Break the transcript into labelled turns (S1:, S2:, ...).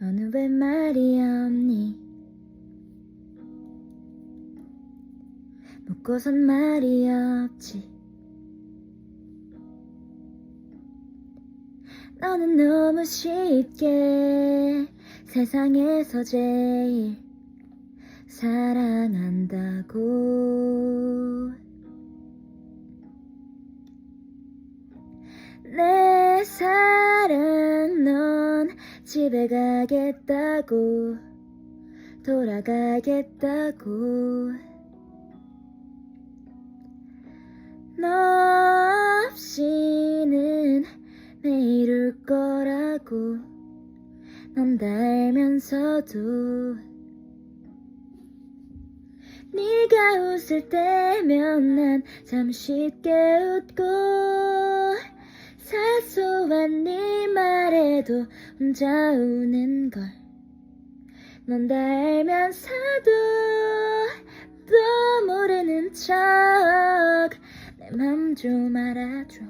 S1: 너는 왜 말이 없니? 묻고선 말이 없지. 너는 너무 쉽게 세상에서 제일 사랑한다고. 내 사랑 넌 집에 가겠다고 돌아가겠다고. 너 없이는 매일 울 거라고 넌 다 알면서도. 네가 웃을 때면 난참 쉽게 웃고 사소한 네 말에도 혼자 우는 걸 넌 다 알면서도 또 모르는 척 내 맘 좀 알아줘